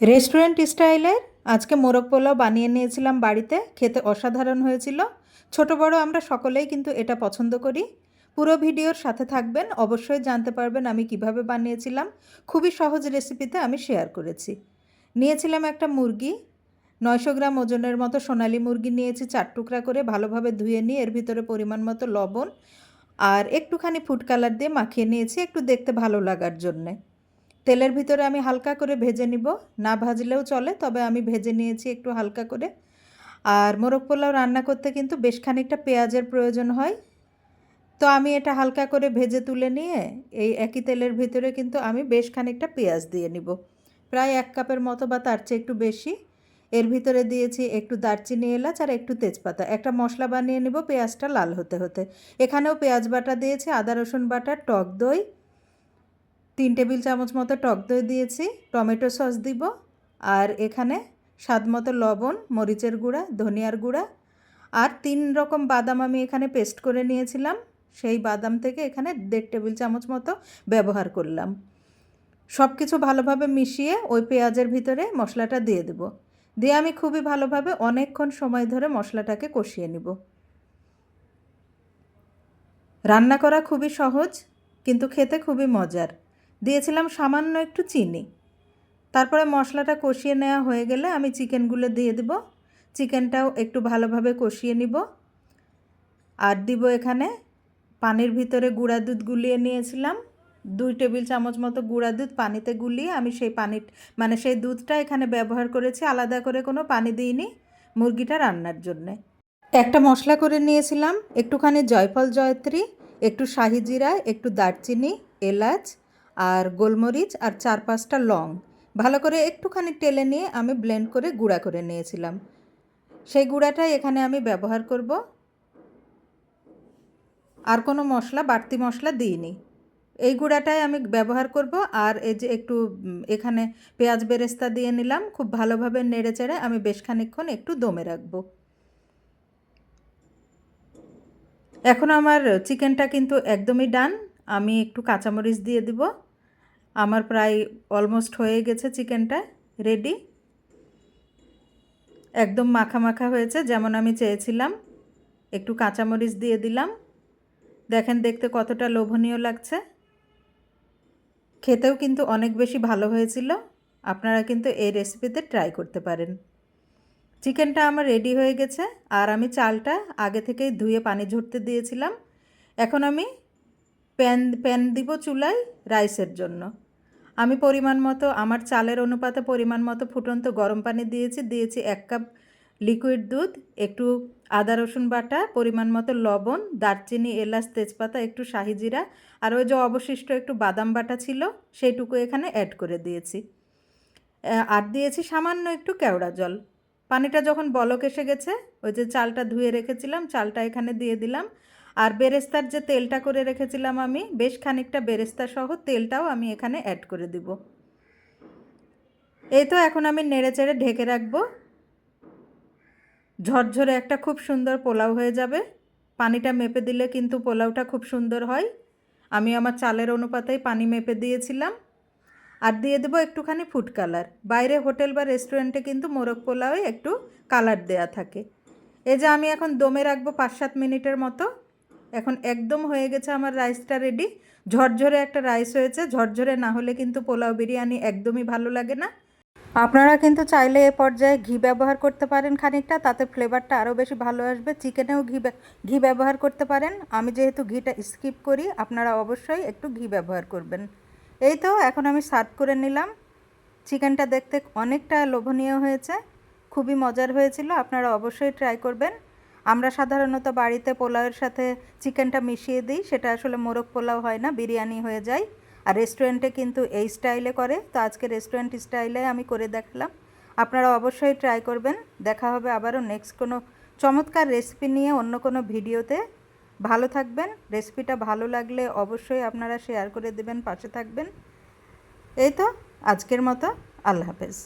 Restaurant স্টাইলের? আজকে মোরগ পোলাও বানিয়ে নিয়েছিলাম বাড়িতে, খেতে অসাধারণ হয়েছিল। ছোট বড় আমরা সকলেই কিন্তু এটা পছন্দ করি। পুরো ভিডিওর সাথে থাকবেন, অবশ্যই জানতে পারবেন আমি কীভাবে বানিয়েছিলাম। খুবই সহজ রেসিপিতে আমি শেয়ার করেছি। নিয়েছিলাম একটা মুরগি। নয়শো গ্রাম ওজনের মতো সোনালি মুরগি নিয়েছি, চার টুকরা করে ভালোভাবে ধুয়ে নিয়ে এর ভিতরে পরিমাণ মতো লবণ আর একটুখানি ফুড কালার দিয়ে মাখিয়ে নিয়েছি, একটু দেখতে ভালো লাগার জন্যে। তেলের ভিতরে আমি হালকা করে ভেজে নিব। না ভাজলেও চলে, তবে আমি ভেজে নিয়েছি একটু হালকা করে। আর মোরগ পোলাও রান্না করতে কিন্তু বেশ খানিকটা পেঁয়াজের প্রয়োজন হয়। তো আমি এটা হালকা করে ভেজে তুলে নিয়ে এই একই তেলের ভিতরে কিন্তু আমি বেশ খানিকটা পেঁয়াজ দিয়ে নিব। প্রায় এক কাপের মতো বা তার চেয়ে একটু বেশি। এর ভিতরে দিয়েছি একটু দারচিনি এলাচ আর একটু তেজপাতা। একটা মশলা বানিয়ে নিব পেঁয়াজটা লাল হতে হতে। এখানেও পেঁয়াজ বাটা দিয়েছি, আদা রসুন বাটা, টক দই তিন টেবিল চামচ মতো টক দই দিয়েছি, টমেটো সস দিব, আর এখানে স্বাদ মতো লবণ, মরিচের গুঁড়া, ধনিয়ার গুঁড়া, আর তিন রকম বাদাম আমি এখানে পেস্ট করে নিয়েছিলাম। সেই বাদাম থেকে এখানে দেড় টেবিল চামচ মতো ব্যবহার করলাম। সব কিছু ভালোভাবে মিশিয়ে ওই পেঁয়াজের ভিতরে মশলাটা দিয়ে দেব। দিয়ে আমি খুবই ভালোভাবে অনেকক্ষণ সময় ধরে মশলাটাকে কষিয়ে নিব। রান্না করা খুবই সহজ, কিন্তু খেতে খুবই মজার। দিয়েছিলাম সামান্য একটু চিনি। তারপরে মশলাটা কষিয়ে নেওয়া হয়ে গেলে আমি চিকেনগুলো দিয়ে দেব। চিকেনটাও একটু ভালোভাবে কষিয়ে নিব। আর দিব এখানে পানির ভিতরে গুঁড়া দুধ গুলিয়ে নিয়েছিলাম। দুই টেবিল চামচ মতো গুঁড়া দুধ পানিতে গুলিয়ে আমি সেই পানি মানে সেই দুধটা এখানে ব্যবহার করেছি, আলাদা করে কোনো পানি দিইনি মুরগিটা রান্নার জন্যে। একটা মশলা করে নিয়েছিলাম, একটুখানি জয়ফল জয়ত্রী, একটু শাহি জিরা, একটু দারচিনি, এলাচ আর গোলমরিচ আর চার পাঁচটা লং। ভালো করে একটুখানি টেলে নিয়ে আমি ব্লেন্ড করে গুঁড়া করে নিয়েছিলাম। সেই গুঁড়াটাই এখানে আমি ব্যবহার করব। আর কোনো মশলা, বাড়তি মশলা দিইনি। এই গুঁড়াটাই আমি ব্যবহার করব। আর এই যে একটু এখানে পেঁয়াজ বেরেস্তা দিয়ে নিলাম। খুব ভালোভাবে নেড়ে চেড়ে আমি বেশ খানিক্ষণ একটু দমে রাখব। এখন আমার চিকেনটা কিন্তু একদমই ডান। আমি একটু কাঁচামরিচ দিয়ে দিব। আমার প্রায় অলমোস্ট হয়ে গেছে চিকেনটা। রেডি একদম মাখা মাখা হয়েছে, যেমন আমি চেয়েছিলাম। একটু কাঁচামরিচ দিয়ে দিলাম। দেখেন দেখতে কতটা লোভনীয় লাগছে। খেতেও কিন্তু অনেক বেশি ভালো হয়েছিল। আপনারা কিন্তু এই রেসিপিতে ট্রাই করতে পারেন। চিকেনটা আমার রেডি হয়ে গেছে। আর আমি চালটা আগে থেকেই ধুয়ে পানি ঝরতে দিয়েছিলাম। এখন আমি প্যান প্যান দিব চুলায় রাইসের জন্য। আমি পরিমাণ মতো, আমার চালের অনুপাতে পরিমাণ মতো ফুটন্ত গরম পানি দিয়েছি দিয়েছি এক কাপ লিকুইড দুধ, একটু আদা রসুন বাটা, পরিমাণ মতো লবণ, দারচিনি, এলাচ, তেজপাতা, একটু শাহি জিরা, আর ওই যে অবশিষ্ট একটু বাদাম বাটা ছিল, সেইটুকু এখানে অ্যাড করে দিয়েছি। আর দিয়েছি সামান্য একটু কেওড়া জল। পানিটা যখন বলক এসে গেছে, ওই যে চালটা ধুয়ে রেখেছিলাম, চালটা এখানে দিয়ে দিলাম। আর বেরেস্তার যে তেলটা করে রেখেছিলাম আমি, বেশ খানিকটা বেরেস্তা সহ তেলটাও আমি এখানে অ্যাড করে দিব। এই তো এখন আমি নেড়ে চেড়ে ঢেকে রাখব। ঝরঝরে একটা খুব সুন্দর পোলাও হয়ে যাবে। পানিটা মেপে দিলে কিন্তু পোলাওটা খুব সুন্দর হয়। আমি আমার চালের অনুপাতেই পানি মেপে দিয়েছিলাম। আর দিয়ে দেবো একটুখানি ফুড কালার বাইরে হোটেল বা রেস্টুরেন্টে কিন্তু মোরগ পোলাওয়ে একটু কালার দেয়া থাকে। এই যে আমি এখন দমে রাখব পাঁচ সাত মিনিটের মতো। এখন একদম হয়ে গেছে আমার রাইসটা রেডি ঝরঝরে একটা রাইস হয়েছে, ঝরঝরে না হলে কিন্তু পোলাও বিরিয়ানি একদমই ভালো লাগে না। আপনারা কিন্তু চাইলে এ পর্যায়ে ঘি ব্যবহার করতে পারেন খানিকটা, তাতে ফ্লেভারটা আরও বেশি ভালো আসবে। চিকেনেও ঘি ঘি ব্যবহার করতে পারেন। আমি যেহেতু ঘিটা স্কিপ করি, আপনারা অবশ্যই একটু ঘি ব্যবহার করবেন। এই তো, এখন আমি সার্ভ করে নিলাম। চিকেনটা দেখতে অনেকটা লোভনীয় হয়েছে। খুবই মজার হয়েছিল, আপনারা অবশ্যই ট্রাই করবেন। আমরা সাধারণত বাড়িতে পোলাওয়ের সাথে চিকেনটা মিশিয়ে দিই, সেটা আসলে মোরগ পোলাও হয় না, বিরিয়ানি হয়ে যায়। আর রেস্টুরেন্টে কিন্তু এই স্টাইলে করে, তো আজকে রেস্টুরেন্ট স্টাইলে আমি করে দেখলাম। আপনারা অবশ্যই ট্রাই করবেন, দেখা হবে আবারও নেক্সট কোনো চমৎকার রেসিপি নিয়ে অন্য কোনো ভিডিওতে। ভালো থাকবেন রেসিপিটা ভালো লাগলে অবশ্যই আপনারা শেয়ার করে দেবেন, পাশে থাকবেন। এই তো, আজকের মতো, আল্লাহ হাফেজ।